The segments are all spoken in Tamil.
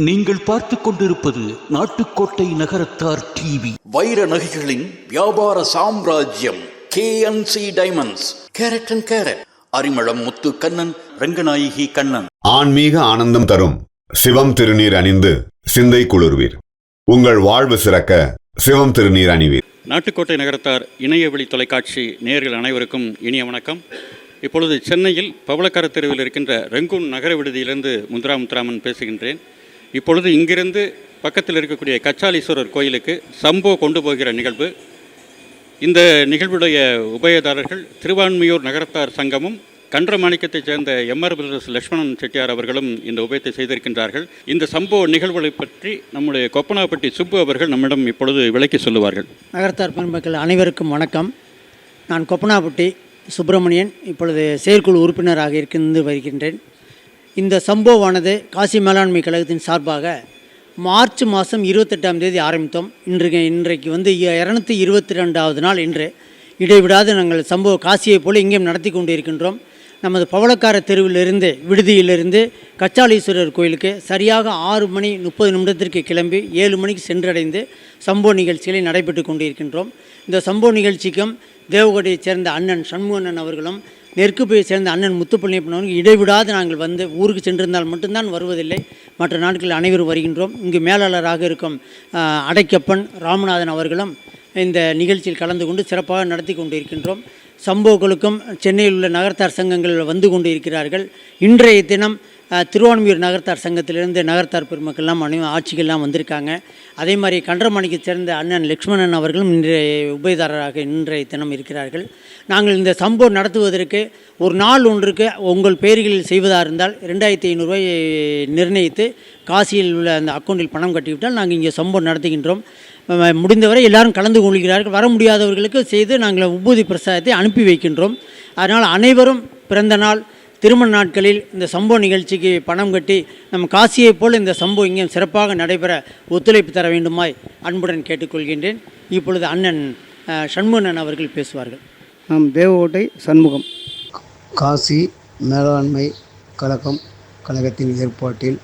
நீங்கள் பார்த்துக் கொண்டிருப்பது நாட்டுக்கோட்டை நகரத்தார் டிவி. வைர நகைகளின் வியாபார சாம்ராஜ்யம் KNC diamonds carat and carat Arimalam Muthu Kannan Ranganayaki Kannan. ஆன்மீக ஆனந்தம் தரும் சிவம் திருநீர் அணிந்து சிந்தை குளிர்வீர். உங்கள் வாழ்வு சிறக்க சிவம் திருநீர் அணிவீர். நாட்டுக்கோட்டை நகரத்தார் இணையவழி தொலைக்காட்சி நேயர்கள் அனைவருக்கும் இனிய வணக்கம். இப்பொழுது சென்னையில் பவளக்கார தெருவில் இருக்கின்ற ரெங்கூன் நகர விடுதியிலிருந்து முத்துரா முத்துராமன் பேசுகின்றேன். இப்பொழுது இங்கிருந்து பக்கத்தில் இருக்கக்கூடிய கச்சாலீஸ்வரர் கோயிலுக்கு சம்போ கொண்டு போகிற நிகழ்வு. இந்த நிகழ்வுடைய உபயதாரர்கள் திருவான்மியூர் நகரத்தார் சங்கமும் கன்றமாணிக்கத்தைச் சேர்ந்த எம்ஆர் பிரதர்ஸ் லட்சுமணன் செட்டியார் அவர்களும் இந்த உபயத்தை செய்திருக்கின்றார்கள். இந்த சம்பவ நிகழ்வுகளை பற்றி நம்முடைய கொப்பனாப்பட்டி சுப்பு அவர்கள் நம்மிடம் இப்பொழுது விளக்கி சொல்லுவார்கள். நகரத்தார் பெருமக்கள் அனைவருக்கும் வணக்கம். நான் கொப்பனாப்பட்டி சுப்பிரமணியன் இப்பொழுது செயற்குழு உறுப்பினராக இருந்து வருகின்றேன். இந்த சம்பவமானது காசி மேலாண்மை கழகத்தின் சார்பாக மார்ச் மாதம் இருபத்தெட்டாம் தேதி ஆரம்பித்தோம். இன்றைக்கு இன்றைக்கு வந்து இரநூத்தி இருபத்தி ரெண்டாவது நாள் இன்று இடைவிடாது நாங்கள் சம்பவ காசியைப் போல இங்கேயும் நடத்தி கொண்டு இருக்கின்றோம் நமது பவளக்கார தெருவிலிருந்து விடுதியிலிருந்து கச்சாலீஸ்வரர் கோயிலுக்கு சரியாக ஆறு மணி முப்பது நிமிடத்திற்கு கிளம்பி ஏழு மணிக்கு சென்றடைந்து சம்பவ நிகழ்ச்சிகளை நடைபெற்று கொண்டிருக்கின்றோம். இந்த சம்பவ நிகழ்ச்சிக்கும் தேவகோட்டையைச் சேர்ந்த அண்ணன் சண்முகண்ணன் அவர்களும் நெற்குப்பையை சேர்ந்த அண்ணன் முத்துப்பள்ளியப்பன் இடைவிடாது நாங்கள் வந்து ஊருக்கு சென்றிருந்தால் மட்டும்தான் வருவதில்லை. மற்ற நாட்களில் அனைவரும் வருகின்றோம். இங்கு மேலாளராக இருக்கும் அடைக்கப்பன் ராமநாதன் அவர்களும் இந்த நிகழ்ச்சியில் கலந்து கொண்டு சிறப்பாக நடத்தி கொண்டு இருக்கின்றோம் சம்பவங்களுக்கும் சென்னையில் உள்ள நகர்த்தார் சங்கங்கள் வந்து கொண்டு இருக்கிறார்கள் இன்றைய தினம் திருவான்மியூர் நகர்த்தார் சங்கத்திலிருந்து நகர்த்தார் பெருமக்கள்லாம் அனை ஆட்சிகள்லாம் வந்திருக்காங்க. அதே மாதிரி கன்றமணிக்கு சேர்ந்த அண்ணன் லக்ஷ்மணன் அவர்களும் இன்றைய உபயதாரராக இன்றைய தினம் இருக்கிறார்கள். நாங்கள் இந்த சம்பவம் நடத்துவதற்கு ஒரு நாள் ஒன்றுக்கு உங்கள் பெயர்களில் செய்வதாக இருந்தால் ரெண்டாயிரத்தி ஐநூறுரூவாய் நிர்ணயித்து காசியில் உள்ள அந்த அக்கௌண்ட்டில் பணம் கட்டிவிட்டால் நாங்கள் இங்கே சம்பவம் நடத்துகின்றோம். முடிந்தவரை எல்லாரும் கலந்து கொள்கிறார்கள். வர முடியாதவர்களுக்கு செய்து நாங்கள் உபூதி பிரசாதத்தை அனுப்பி வைக்கின்றோம். அதனால் அனைவரும் பிறந்த நாள் திருமண நாட்களில் இந்த சம்பவ நிகழ்ச்சிக்கு பணம் கட்டி நம்ம காசியைப் போல் இந்த சம்பவம் இங்கே சிறப்பாக நடைபெற ஒத்துழைப்பு தர வேண்டுமாய் அன்புடன் கேட்டுக்கொள்கின்றேன். இப்பொழுது அண்ணன் சண்முகன் அவர்கள் பேசுவார்கள். நாம் தேவகோட்டை சண்முகம். காசி மேலாண்மை கழகம் கழகத்தின் ஏற்பாட்டில்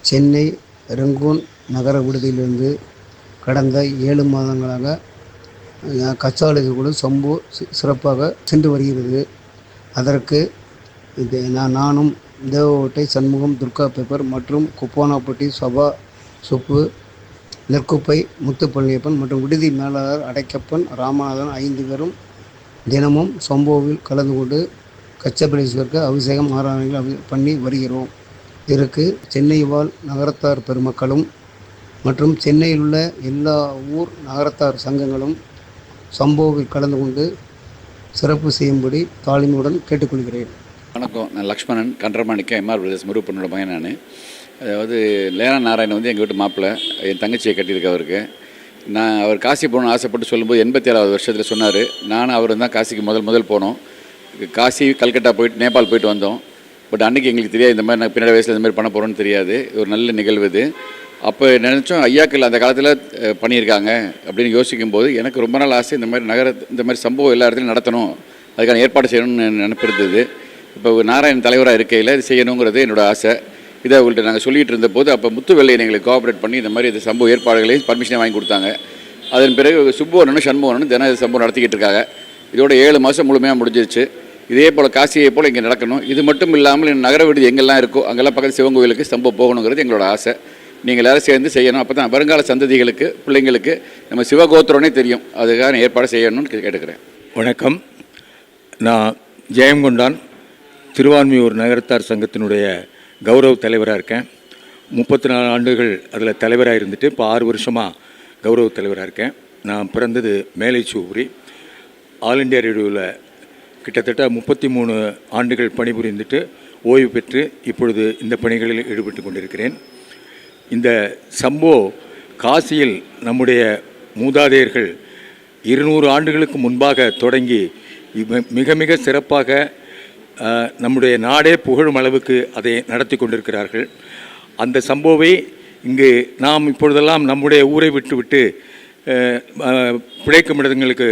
சென்னை ரெங்கூன் நகர விடுதியிலிருந்து கடந்த ஏழு மாதங்களாக அஹ், கச்சாலைகள் கூட சம்பு சி- சிறப்பாக சென்று வருகிறது. அதற்கு இது நான் நானும் தேவகோட்டை சண்முகம் துர்கா பேப்பர் மற்றும் குப்போனாப்பட்டி சபா சொப்பு நெற்குப்பை முத்துப்பழனியப்பன் மற்றும் விடுதி மேலாளர் அடைக்கப்பன் ராமநாதன் ஐந்து பேரும் தினமும் சம்போவில் கலந்து கொண்டு கச்சபடீஸ்வருக்கு அபிஷேகம் ஆராதனைகள் அபி- பண்ணி வருகிறோம். இதற்கு சென்னை வாழ் நகரத்தார் பெருமக்களும் மற்றும் சென்னையில் உள்ள எல்லா ஊர் நகரத்தார் சங்கங்களும் சம்போவில் கலந்து கொண்டு சிறப்பு செய்யும்படி தாழ்மையுடன் கேட்டுக்கொள்கிறேன். வணக்கம் நான் லக்ஷ்மணன் கன்றமாணிக்கம் எம்ஆர் பிரதேஷ் முருகப்பனோட பையன் நான். அதாவது லேனா நாராயணன் வந்து எங்கள் வீட்டு மாப்பிள்ளை என் தங்கச்சியை கட்டியிருக்க அவருக்கு. நான் அவர் காசி போகணும்னு ஆசைப்பட்டு சொல்லும்போது எண்பத்தி ஏழாவது வருஷத்தில் சொன்னார். நானும் அவர் தான் காசிக்கு முதல் முதல் போனோம். காசி கல்கட்டா போயிட்டு நேபாள் போயிட்டு வந்தோம். பட் அன்றைக்கி எங்களுக்கு தெரியாது இந்த மாதிரி நான் பின்னாடி வயசில் இந்த மாதிரி பண்ண போகிறோன்னு தெரியாது. ஒரு நல்ல நிகழ்வு இது. அப்போ நினச்சோம் ஐயாக்கள் அந்த காலத்தில் பண்ணியிருக்காங்க. அப்படின்னு யோசிக்கும் போது எனக்கு ரொம்ப நாள் ஆசை இந்த மாதிரி நகர இந்த மாதிரி சம்பவம் எல்லா இடத்துலையும் நடத்தணும். அதுக்கான ஏற்பாடு செய்யணும்னு நினைப்பிருந்தது இப்போ நாராயண் தலைவராக இருக்கையில் இது செய்யணுங்கிறது என்னோட ஆசை. இதை அவங்கள்ட்ட நாங்கள் சொல்லிட்டு இருந்தபோது அப்போ முத்துவெள்ளையன் எங்களுக்கு கோஆப்ரேட் பண்ணி இந்த மாதிரி இந்த சம்பவ ஏற்பாடுகளையும் பர்மிஷனை வாங்கி கொடுத்தாங்க. அதன் பிறகு சுப்புவரனும் சண்முகனும் தினம் சம்பவம் நடத்திக்கிட்டு இருக்காங்க. இதோட ஏழு மாதம் முழுமையாக முடிஞ்சிருச்சு. இதே போல் காசியை போல் இங்கே நடக்கணும். இது மட்டும் இல்லாமல் நகர விடுதி எங்கெல்லாம் இருக்கோ அங்கெல்லாம் பக்கத்து சிவன் கோயிலுக்கு சம்பவம் போகணுங்கிறது எங்களோட ஆசை. நீங்கள் எல்லாரும் சேர்ந்து செய்யணும். அப்போ தான் வருங்கால சந்ததிகளுக்கு பிள்ளைங்களுக்கு நம்ம சிவகோத்திரனே தெரியும். அதுக்கான ஏற்பாடு செய்யணும்னு கேட்டுக்கிறேன். வணக்கம். நான் ஜெயங்கொண்டான் திருவான்மியூர் நகரத்தார் சங்கத்தினுடைய கௌரவ தலைவராக இருக்கேன். முப்பத்தி நாலு ஆண்டுகள் அதில் தலைவராக இருந்துட்டு இப்போ ஆறு வருஷமாக கௌரவ தலைவராக இருக்கேன். நான் பிறந்தது மேலைச்சூரி. ஆல் இண்டியா ரேடியோவில் கிட்டத்தட்ட முப்பத்தி மூணு ஆண்டுகள் பணிபுரிந்துட்டு ஓய்வு பெற்று இப்பொழுது இந்த பணிகளில் ஈடுபட்டு கொண்டிருக்கிறேன். இந்த சம்போ காசியில் நம்முடைய மூதாதையர்கள் இருநூறு ஆண்டுகளுக்கு முன்பாக தொடங்கி மிக மிக சிறப்பாக நம்முடைய நாடே புகழும் அளவுக்கு அதை நடத்தி கொண்டிருக்கிறார்கள். அந்த சம்பவை இங்கு நாம் இப்பொழுதெல்லாம் நம்முடைய ஊரை விட்டுவிட்டு பிழைக்கும் இடங்களுக்கு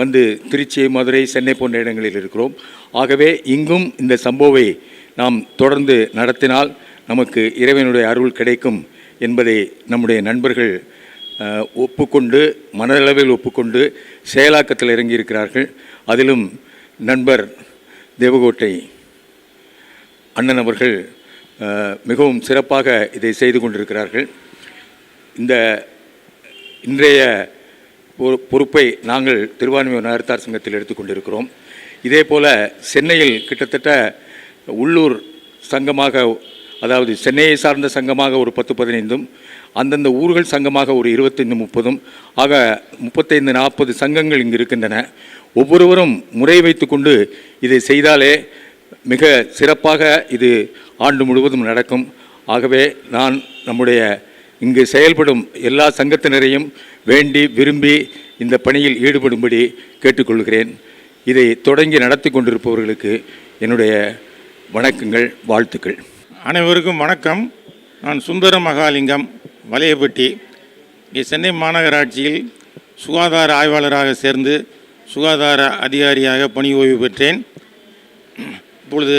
வந்து திருச்சி மதுரை சென்னை போன்ற இடங்களில் இருக்கிறோம். ஆகவே இங்கும் இந்த சம்பவை நாம் தொடர்ந்து நடத்தினால் நமக்கு இறைவனுடைய அருள் கிடைக்கும் என்பதை நம்முடைய நண்பர்கள் ஒப்புக்கொண்டு மனதளவில் ஒப்புக்கொண்டு செயலாக்கத்தில் இறங்கியிருக்கிறார்கள். அதிலும் நண்பர் தேவகோட்டை அண்ணன் அவர்கள் மிகவும் சிறப்பாக இதை செய்து கொண்டிருக்கிறார்கள். இந்த இன்றைய பொறு- பொறுப்பை நாங்கள் திருவான்மையூர் நகர்த்தார் சங்கத்தில் எடுத்துக்கொண்டிருக்கிறோம் இதே போல் சென்னையில் கிட்டத்தட்ட உள்ளூர் சங்கமாக அதாவது சென்னையை சார்ந்த சங்கமாக ஒரு பத்து பதினைந்தும் அந்தந்த ஊர்கள் சங்கமாக ஒரு இருபத்தைந்து முப்பதும் ஆக முப்பத்தைந்து நாற்பது சங்கங்கள் இங்கு இருக்கின்றன. ஒவ்வொருவரும் முறை வைத்துக்கொண்டு இதை செய்தாலே மிக சிறப்பாக இது ஆண்டு முழுவதும் நடக்கும். ஆகவே நான் நம்முடைய இங்கு செயல்படும் எல்லா சங்கத்தினரையும் வேண்டி விரும்பி இந்த பணியில் ஈடுபடும்படி கேட்டுக்கொள்கிறேன். இதை தொடங்கி நடத்தி கொண்டிருப்பவர்களுக்கு என்னுடைய வணக்கங்கள் வாழ்த்துக்கள். அனைவருக்கும் வணக்கம். நான் சுந்தர மகாலிங்கம். வலையப்பட்டி இங்கே சென்னை மாநகராட்சியில் சுகாதார ஆய்வாளராக சேர்ந்து சுகாதார அதிகாரியாக பணி ஓய்வு பெற்றேன். இப்பொழுது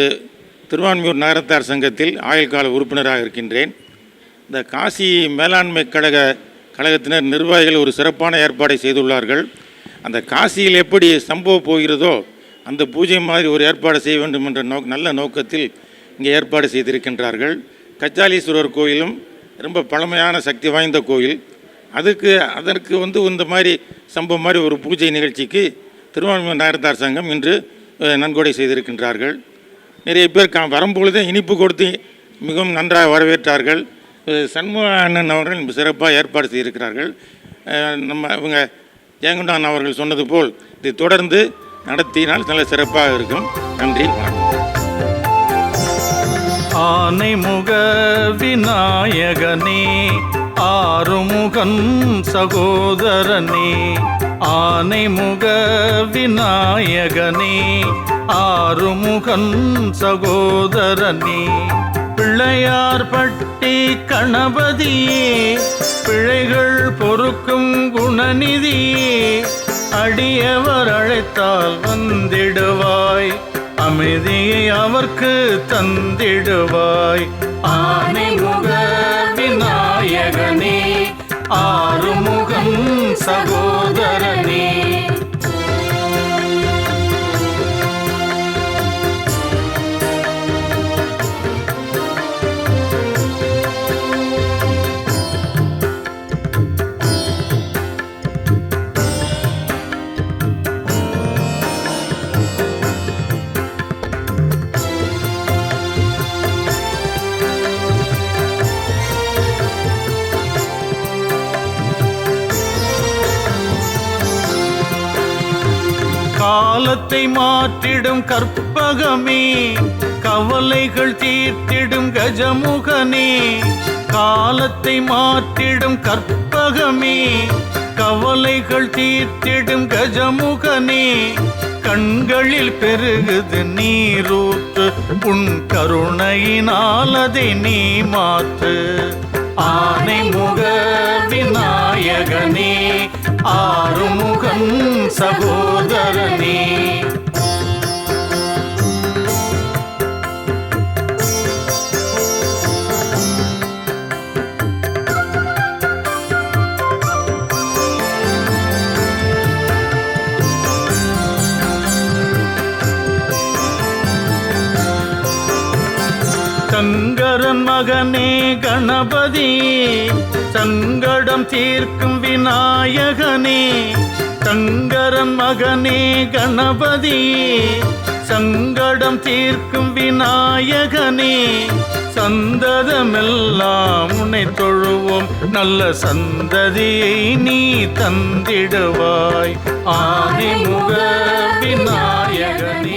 திருவான்மியூர் நகரத்தார் சங்கத்தில் ஆயுள் கால உறுப்பினராக இருக்கின்றேன். இந்த காசி மேலாண்மை கழக கழகத்தினர் நிர்வாகிகள் ஒரு சிறப்பான ஏற்பாடை செய்துள்ளார்கள். அந்த காசியில் எப்படி சம்பவம் போகிறதோ அந்த பூஜை மாதிரி ஒரு ஏற்பாடு செய்ய வேண்டும் என்ற நோ நல்ல நோக்கத்தில் இங்கே ஏற்பாடு செய்திருக்கின்றார்கள். கச்சாலீஸ்வரர் கோயிலும் ரொம்ப பழமையான சக்தி வாய்ந்த கோயில். அதுக்கு அதற்கு வந்து இந்த மாதிரி சம்பவம் மாதிரி ஒரு பூஜை நிகழ்ச்சிக்கு திருவான்மையூர் நாயர்தார் சங்கம் இன்று நன்கொடை செய்திருக்கின்றார்கள். நிறைய பேர் க வரும்பொழுதே இனிப்பு கொடுத்து மிகவும் நன்றாக வரவேற்றார்கள். சண்முக அண்ணன் அவர்கள் சிறப்பாக ஏற்பாடு செய்திருக்கிறார்கள். நம்ம இவங்க ஜெயங்குண்டான் அவர்கள் சொன்னது போல் இதை தொடர்ந்து நடத்தினால் நல்ல சிறப்பாக இருக்கும். நன்றி வணக்கம். ஆனைமுக விநாயகனே ஆறுமுகன் சகோதரனே ஆனைமுக விநாயகனே ஆறுமுகன் சகோதரனே. பிள்ளையார் பட்டி கணபதியே பிழைகள் பொறுக்கும் குணநிதியே அடியவர் அழைத்தால் வந்திடுவாய். அமைதியை அவர்க்கு தந்திடுவாய். ஆனைமுக விநாயகனே ஆறுமுகம் சகோ மாற்றிடும் கற்பகமே கவலைகள் தீர்த்திடும் கஜமுகனே காலத்தை மாற்றிடும் கற்பகமே கவலைகள் தீர்த்திடும் கஜமுகனே கண்களில் பெருகுது நீரூற்று உன் கருணையினால் அதை நீ மாற்று. ஆனை முக விநாயகனே ஆறுமுகன் சகோதரனே சங்கரன் கணபதி சங்கடம் தீர்க்கும் விநாயகனே சங்கரன் மகனே கணபதி சங்கடம் தீர்க்கும் விநாயகனே சந்ததமெல்லாம் உன்னை தொழுவோம். நல்ல சந்ததியை நீ தந்திடுவாய். ஆதிமுக விநாயகனே.